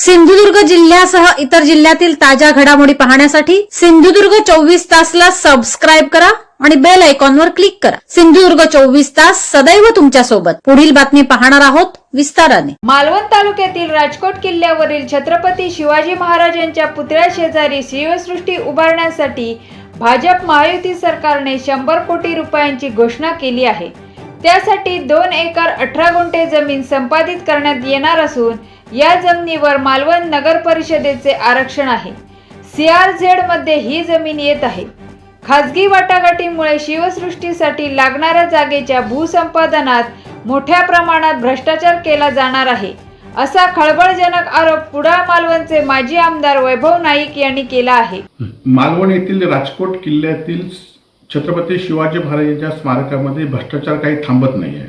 सिंधुदुर्ग जिल्ह्यासह इतर जिल्ह्यातील ताज्या घडामोडी पाहण्यासाठी सिंधुदुर्ग चोवीस तासला सबस्क्राईब करा आणि बेल आयकॉनवर क्लिक करा. सिंधुदुर्ग चोवीस तास सदैव तुमच्यासोबत पुढील बातमी पाहणार आहोत विस्ताराने. मालवण तालुक्यातील राजकोट किल्ल्यावरील छत्रपती शिवाजी महाराजांच्या पुतळ्या शेजारी शिवसृष्टी उभारण्यासाठी भाजप महायुती सरकारने शंभर कोटी रुपयांची घोषणा केली आहे. त्यासाठी दोन एकर अठरा गुंठे जमीन संपादित करण्यात येणार असून या जमिनीवर मालवण नगर परिषदेचे आरक्षण आहे. सीआरझेडमध्ये ही जमीन येत आहे. खासगी वाटाघाटीमुळे शिवसृष्टीसाठी लागणाऱ्या जागेच्या भूसंपादनात मोठ्या प्रमाणात भ्रष्टाचार केला जाणार आहे. असा खळबळजनक आरोप कुडाळ मालवणचे माजी आमदार वैभव नाईक यांनी केला आहे. मालवण येथील राजकोट किल्ल्यातील छत्रपती शिवाजी महाराजांच्या स्मारकामध्ये भ्रष्टाचार काही थांबत नाही आहे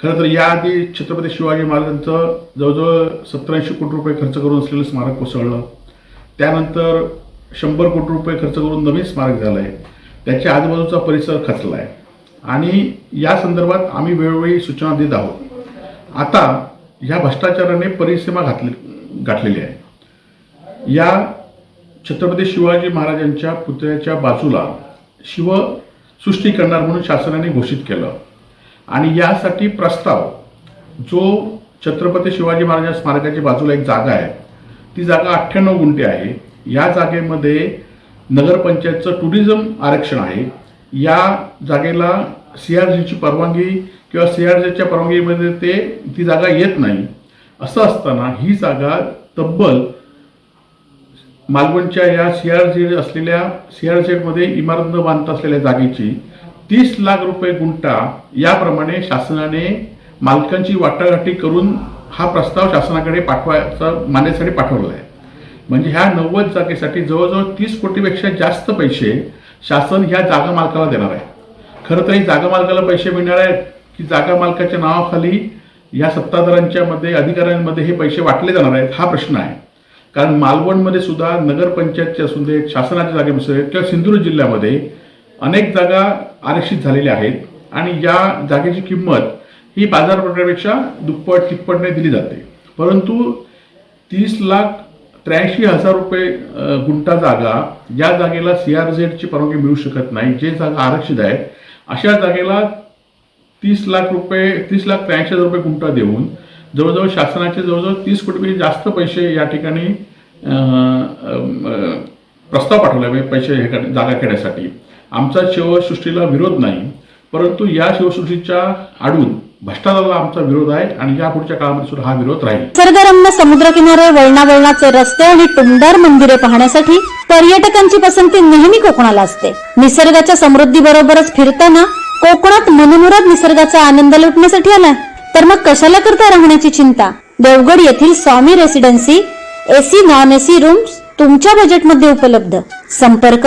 खरं तर याआधी छत्रपती शिवाजी महाराजांचं जवळजवळ सत्तरऐंशी कोटी रुपये खर्च करून असलेलं स्मारक कोसळलं. त्यानंतर शंभर कोटी रुपये खर्च करून नवीन स्मारक झालं आहे त्याच्या आजूबाजूचा परिसर खचला आहे आणि या संदर्भात आम्ही वेळोवेळी सूचना देत आहोत. आता ह्या भ्रष्टाचाराने परिसीमा घातली गाठलेली आहे. या छत्रपती शिवाजी महाराजांच्या पुतळ्याच्या बाजूला शिवसृष्टी करणार म्हणून शासनाने घोषित केलं. आणि यासाठी प्रस्ताव जो छत्रपती शिवाजी महाराज स्मारकाच्या बाजूला एक जागा आहे ती जागा अठ्ठ्याण्णव गुंठे आहे. या जागेमध्ये नगरपंचायतचं टुरिझम आरक्षण आहे. या जागेला सी आर जीची परवानगी किंवा सी आर जीच्या परवानगीमध्ये ते ती जागा येत नाही. असं असताना ही जागा तब्बल मालवणच्या या सी आर झेड असलेल्या सी आर झेडमध्ये इमारत न बांधत असलेल्या जागेची तीस लाख रुपये गुंठा याप्रमाणे शासनाने मालकांची वाटाघाटी करून हा प्रस्ताव शासनाकडे पाठवायचा मान्यसाठी पाठवला आहे. म्हणजे ह्या नव्वद जागेसाठी जवळजवळ तीस कोटीपेक्षा जास्त पैसे शासन ह्या जागा मालकाला देणार आहे. खरं तर ही जागा मालकाला पैसे मिळणार आहेत की जागा मालकाच्या नावाखाली या सत्ताधाऱ्यांच्या मध्ये अधिकाऱ्यांमध्ये हे पैसे वाटले जाणार आहेत हा प्रश्न आहे. कारण मालवणमध्ये सुद्धा नगरपंचायतचे असू देत शासनाच्या जागेमध्ये किंवा सिंधुदुर्ग जिल्ह्यामध्ये अनेक जागा आरक्षित झालेल्या आहेत आणि या जागेची किंमत ही बाजारपेठेपेक्षा दुप्पट तिप्पटने दिली जाते. परंतु तीस लाख त्र्याऐंशी हजार रुपये गुंठा जागा या जागेला सी आर झेडची परवानगी मिळू शकत नाही. जे जागा आरक्षित आहेत अशा जागेला तीस लाख रुपये तीस लाख त्र्याऐंशी हजार रुपये गुंठा देऊन जवळजवळ शासनाचे जवळजवळ तीस कोटीपेक्षा जास्त पैसे या ठिकाणी प्रस्ताव पाठवला म्हणजे पैसे हे जागा घेण्यासाठी. आमचा शिवसृष्टीला विरोध नाही परंतु या शिवसृष्टीच्या आडून भ्रष्टाचाराला आमचा विरोध आहे आणि या पुढच्या काळामध्ये सुद्धा हा विरोध राहील. निसर्गरम्य समुद्रकिनारे वळणावळणाचे रस्ते आणि टुमदार मंदिरे पाहण्यासाठी पर्यटकांची पसंती नेहमी कोकणाला असते. निसर्गाच्या समृद्धी बरोबरच फिरताना कोकणात मनमुराद निसर्गाचा आनंद लुटण्यासाठी आलाय. तर मग कशाला करता राहण्याची चिंता? देवगड येथील Swami residency AC non AC rooms तुमच्या बजेटमध्ये उपलब्ध. संपर्क